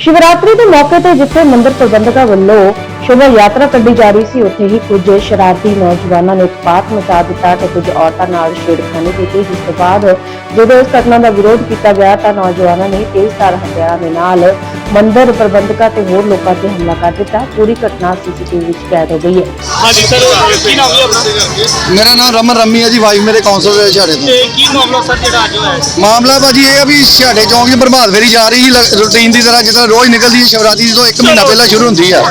ਸ਼ਿਵਰਾਤਰੀ ਦੇ ਮੌਕੇ ਤੇ ਜਿੱਥੇ ਮੰਦਿਰ ਪ੍ਰਬੰਧਕਾਂ ਵੱਲੋਂ ਸ਼ੋਭਾ ਯਾਤਰਾ ਕੱਢੀ ਜਾ ਰਹੀ ਸੀ, ਉੱਥੇ ਹੀ ਕੁਝ ਸ਼ਰਾਰਤੀ ਨੌਜਵਾਨਾਂ ਨੇ ਉਤਪਾਤ ਮਚਾ ਦਿੱਤਾ ਤੇ ਕੁਝ ਔਰਤਾਂ ਨਾਲ ਛੇੜਖਾਨੀ ਕੀਤੀ। ਜਿਸ ਤੋਂ ਬਾਅਦ ਜਦੋਂ ਇਸ ਘਟਨਾ ਦਾ ਵਿਰੋਧ ਕੀਤਾ ਗਿਆ ਤਾਂ ਨੌਜਵਾਨਾਂ ਨੇ ਤੇਜ਼ਧਾਰ ਹਥਿਆਰਾਂ ਦੇ ਨਾਲ ਮੰਦਿਰ ਪ੍ਰਬੰਧਕਾਂ ਤੇ ਹੋਰ ਲੋਕਾਂ ਤੇ ਹਮਲਾ ਕਰ ਦਿੱਤਾ। ਪੂਰੀ ਘਟਨਾ ਸੀਸੀਟੀਵੀ ਵਿੱਚ ਕੈਦ ਹੋ ਗਈ ਹੈ। ਹਾਂਜੀ ਸਰ ਕੀ ਨਾਮ ਹੈ ਆਪਣਾ? ਮੇਰਾ ਨਾਮ ਰਮਨ ਰੰਮੀ ਹੈ ਜੀ ਵਾਈਫ ਮੇਰੇ ਕਾਉਂਸਲਰ ਹੈ ਛਾੜੇ ਤੋਂ। ਤੇ ਕੀ ਮਾਮਲਾ ਸਰ ਜਿਹੜਾ ਅੱਜ ਹੋਇਆ? ਹੈ? ਮਾਮਲਾ ਭਾਜੀ ਇਹ ਆ ਵੀ ਛਾੜੇ ਚੌਂਕ 'ਚ ਪ੍ਰਭਾਤ ਫੇਰੀ ਜਾ ਰਹੀ ਸੀ ਰੂਟੀਨ ਦੀ ਤਰ੍ਹਾਂ ਜਿੱਦਾਂ ਰੋਜ਼ ਨਿਕਲਦੀ ਹੈ ਸ਼ਿਵਰਾਤਰੀ ਤੋਂ ਇੱਕ ਮਹੀਨਾ ਪਹਿਲਾਂ ਸ਼ੁਰੂ ਹੁੰਦੀ ਆ।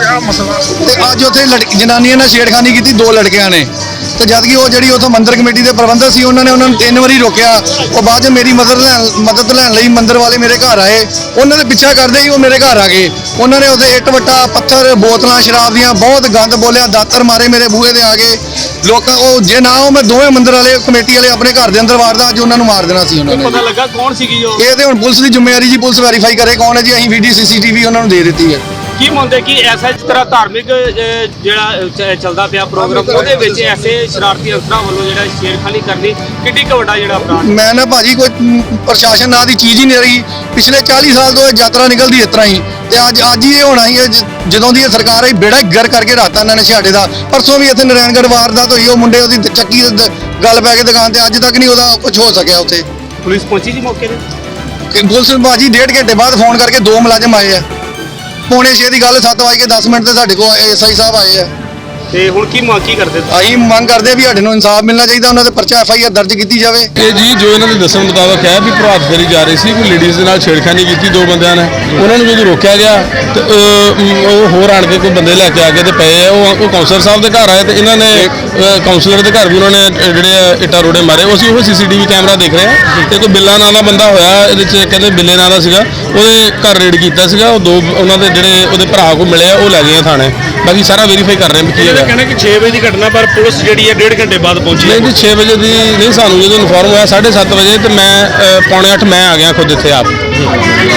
ਤੇ ਅੱਜ ਉੱਥੇ ਲੜਕੀ ਜਨਾਨੀਆਂ ਨੇ ਛੇੜਖਾਨੀ ਕੀਤੀ ਦੋ ਲੜਕਿਆਂ ਨੇ। ਤੇ ਜਦ ਕਿ ਉਹ ਜਿਹੜੀ ਉੱਥੋਂ ਮੰਦਿਰ ਕਮੇਟੀ ਦੇ ਪ੍ਰਬੰਧਕ ਸੀ ਉਹਨਾਂ ਨੇ ਉਹਨਾਂ ਨੂੰ ਤਿੰਨ ਵਾਰੀ ਰੋਕਿਆ। ਉਹ ਬਾਅਦ 'ਚ ਮੇਰੀ ਮਦਦ ਲੈਣ ਮਦਦ ਲੈਣ ਲਈ ਮੰਦਿਰ ਵਾਲੇ ਮੇਰੇ ਘਰ ਆਏ। ਉਹਨਾਂ ਦੇ ਪਿੱਛਾ ਕਰਦੇ ਹੀ ਉਹ ਮੇਰੇ ਘਰ ਆ ਗਏ। ਉਹਨਾਂ ਨੇ ਉੱਥੇ ਇੱਟ ਵੱਟਾ ਪੱਥਰ ਬੋਤਲਾਂ ਸ਼ਰਾਬ ਦੀਆਂ ਬਹੁਤ ਗੰਦ ਬੋਲਿਆ ਦਾਤਰ ਮਾਰੇ ਮੇਰੇ ਬੂਹੇ ਦੇ ਆ ਗਏ। ਲੋਕਾਂ ਉਹ ਜੇ ਨਾ ਉਹ ਮੈਂ ਦੋਵੇਂ ਮੰਦਿਰ ਵਾਲੇ ਕਮੇਟੀ ਵਾਲੇ ਆਪਣੇ ਘਰ ਦੇ ਅੰਦਰ ਵਾਰਦਾ ਅੱਜ ਉਹਨਾਂ ਨੂੰ ਮਾਰ ਦੇਣਾ ਸੀ ਉਹਨਾਂ ਨੇ। ਪਤਾ ਲੱਗਾ ਕੌਣ ਸੀਗੀ ਉਹ? ਇਹ ਤੇ ਹੁਣ ਪੁਲਿਸ ਦੀ ਜ਼ਿੰਮੇਵਾਰੀ ਜੀ ਪੁਲਿਸ ਵੈਰੀਫਾਈ ਕਰੇ ਕੌਣ ਹੈ ਜੀ ਅਸੀਂ ਵੀਡੀਓ ਸੀਸੀਟੀਵੀ ਉਹਨਾਂ ਨੂੰ ਦੇ ਦਿੱਤੀ ਹੈ। ਕੀ ਮੰਨਦੇ ਕਿ ਐਸਾ ਤਰ੍ਹਾਂ ਧਾਰਮਿਕ ਜਿਹੜਾ ਚੱਲਦਾ ਪਿਆ ਪ੍ਰੋਗਰਾਮ ਉਹਦੇ ਵਿੱਚ ਐਸੇ ਸ਼ਰਾਰਤੀ ਅਨਸਰਾਂ ਵੱਲੋਂ ਜਿਹੜਾ ਛੇੜਖਾਨੀ ਕਰਨੀ ਕਿੱਡੀ ਕੁ ਵੱਡਾ ਜਿਹੜਾ ਅਪਰਾਧ ਮੈਂ ਨਾ ਭਾਜੀ ਕੋਈ ਪ੍ਰਸ਼ਾਸਨ ਨਾਂ ਦੀ ਚੀਜ਼ ਹੀ ਨਹੀਂ ਰਹੀ। ਪਿਛਲੇ 40 ਸਾਲ ਤੋਂ ਇਹ ਯਾਤਰਾ ਨਿਕਲਦੀ ਇਸ ਤਰ੍ਹਾਂ ਹੀ। ਤੇ ਅੱਜ ਅੱਜ ਹੀ ਇਹ ਹੋਣਾ ਹੀ ਹੈ ਜਦੋਂ ਦੀ ਇਹ ਸਰਕਾਰ ਆਈ ਬੇੜਾ ਗਰ ਕਰਕੇ ਰਾਤਾ ਇਹਨਾਂ ਨੇ ਛਾੜੇ ਦਾ ਪਰਸੋਂ ਵੀ ਇੱਥੇ ਨਰੈਣਗੜ੍ਹ ਵਾਰਦਾਤ ਹੋਈ ਉਹ ਮੁੰਡੇ ਉਹਦੀ ਚੱਕੀ ਗੱਲ ਪੈ ਕੇ ਦੁਕਾਨ ਤੇ ਅੱਜ ਤੱਕ ਨਹੀਂ ਉਹਦਾ ਕੁਝ ਹੋ ਸਕਿਆ ਉੱਥੇ। ਪੁਲਿਸ ਪਹੁੰਚੀ ਜੀ ਮੌਕੇ ਤੇ? ਪੁਲਿਸ ਭਾਜੀ ਡੇਢ ਘੰਟੇ ਬਾਅਦ ਫੋਨ ਕਰਕੇ ਦੋ ਮੁਲਾਜ਼ਮ ਆਏ ਆ। ਪੌਣੇ 6 ਦੀ ਗੱਲ 7 ਵਜੇ 10 ਮਿੰਟ ਤੇ ਸਾਡੇ ਕੋਲ ਐਸਆਈ ਸਾਹਿਬ ਆਏ ਆ। ਤੇ ਹੁਣ ਕੀ ਮੰਗ ਕੀ ਕਰਦੇ ਤੁਸੀਂ? ਅਸੀਂ ਮੰਗ ਕਰਦੇ ਆ ਵੀ ਸਾਡੇ ਨੂੰ ਇਨਸਾਫ ਮਿਲਣਾ ਚਾਹੀਦਾ ਉਹਨਾਂ ਦੇ ਪਰਚਾ ਐਫਆਈਆਰ ਦਰਜ ਕੀਤੀ ਜਾਵੇ। ਇਹ ਜੀ ਜੋ ਇਹਨਾਂ ਦੇ ਦੱਸਣ ਮੁਤਾਬਕ ਹੈ ਵੀ ਪ੍ਰਭਾਤ ਫੇਰੀ ਜਾ ਰਹੀ ਸੀ ਕੋਈ ਲੇਡੀਜ਼ ਦੇ ਨਾਲ ਛੇੜਖਾਨੀ ਕੀਤੀ ਦੋ ਬੰਦਿਆਂ ਨੇ। ਉਹਨਾਂ ਨੂੰ ਜਦੋਂ ਰੋਕਿਆ ਗਿਆ ਤੇ ਅਹ, ਮ, ਉਹ ਹੋਰ ਆਣ ਕੇ ਕੋਈ ਬੰਦੇ ਲੈ ਕੇ ਆ ਕੇ ਤੇ ਪਏ ਆ ਉਹ ਉਹ ਕਾਉਂਸਲਰ ਸਾਹਿਬ ਦੇ ਘਰ ਆਏ ਤੇ ਇਹਨਾਂ ਨੇ ਅਹ, ਕਾਉਂਸਲਰ ਦੇ ਘਰ ਵੀ ਉਹਨਾਂ ਨੇ ਅਹ, ਜਿਹੜੇ ਆ ਇੱਟਾਂ ਰੋੜੇ ਮਾਰੇ। ਉਹ ਅਸੀਂ ਉਹ ਸੀਸੀਟੀਵੀ ਕੈਮਰਾ ਦੇਖ ਰਹੇ ਆ ਤੇ ਕੋਈ ਬਿੱਲਾ ਨਾਂ ਦਾ ਬੰਦਾ ਹੋਇਆ ਇਹਦੇ ਚ ਕਹਿੰਦੇ ਬਿੱਲੇ ਨਾਂ ਦਾ ਸੀਗਾ। ਉਹਦੇ ਘਰ ਰੇਡ ਕੀਤਾ ਸੀਗਾ ਉਹ ਦੋ ਉਹਨਾਂ ਦੇ ਜਿਹੜੇ ਉਹਦੇ ਭਰਾ ਕੋ ਮਿਲੇ ਆ ਉਹ ਲੈ ਗਏ ਆ ਥਾਣੇ। ਬਾਕੀ ਸਾਰਾ ਵੈਰੀਫਾਈ ਕਰ ਰਹੇ ਆ ਵੀ ਕੀ ਹੈਗਾ। ਕਹਿੰਦੇ ਕਿ 6 ਵਜੇ ਦੀ ਘਟਨਾ ਪਰ ਪੁਲਿਸ ਜਿਹੜੀ ਹੈ ਡੇਢ ਘੰਟੇ ਬਾਅਦ ਪਹੁੰਚੀ ਨਹੀਂ ਜੀ 6 ਵਜੇ ਦੀ ਨਹੀਂ ਸਾਨੂੰ ਜਦੋਂ ਇਨਫੋਰਮ ਹੋਇਆ 7:30 ਵਜੇ ਤੇ ਮੈਂ ਅ, ਪੌਣੇ 8 ਮੈਂ ਆ ਗਿਆ ਖੁਦ ਇੱਥੇ ਆਪ।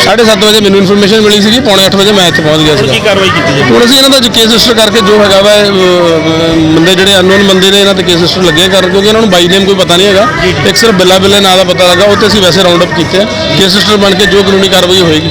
7:30 ਵਜੇ ਮੈਨੂੰ ਇਨਫੋਰਮੇਸ਼ਨ ਮਿਲੀ ਸੀਗੀ ਪੌਣੇ 8 ਵਜੇ ਮੈਂ ਇੱਥੇ ਪਹੁੰਚ ਗਿਆ ਕੀ ਸੀਗਾ। ਕਾਰਵਾਈ ਕੀਤੀ ਜੀ ਹੁਣ ਅਸੀਂ ਇਹਨਾਂ ਦਾ ਕੇਸ ਰਜਿਸਟਰ ਕਰਕੇ ਜੋ ਹੈਗਾ ਵਾ ਅ, ਅ, ਬੰਦੇ ਜਿਹੜੇ ਅਨਨੋਨ ਬੰਦੇ ਨੇ ਇਹਨਾਂ ਤੇ ਕੇਸ ਰਜਿਸਟਰ ਲੱਗੇ ਕਰ ਕਿਉਂਕਿ ਇਹਨਾਂ ਨੂੰ ਬਾਈ ਨੇਮ ਕੋਈ ਪਤਾ ਨਹੀਂ ਹੈਗਾ। ਇੱਕ ਸਿਰਫ ਬਿੱਲਾ ਬਿੱਲੇ ਨਾਂ ਦਾ ਪਤਾ ਲੱਗਾ ਉਹ ਤੇ ਅਸੀਂ ਵੈਸੇ ਰਾਉਂਡ ਅਪ ਕੀਤੇ ਆ। ਕੇਸ ਰਜਿਸਟਰ ਬਣ ਕੇ ਜੋ ਕਾਨੂੰਨੀ ਕਾਰਵਾਈ ਹੋਏਗੀ।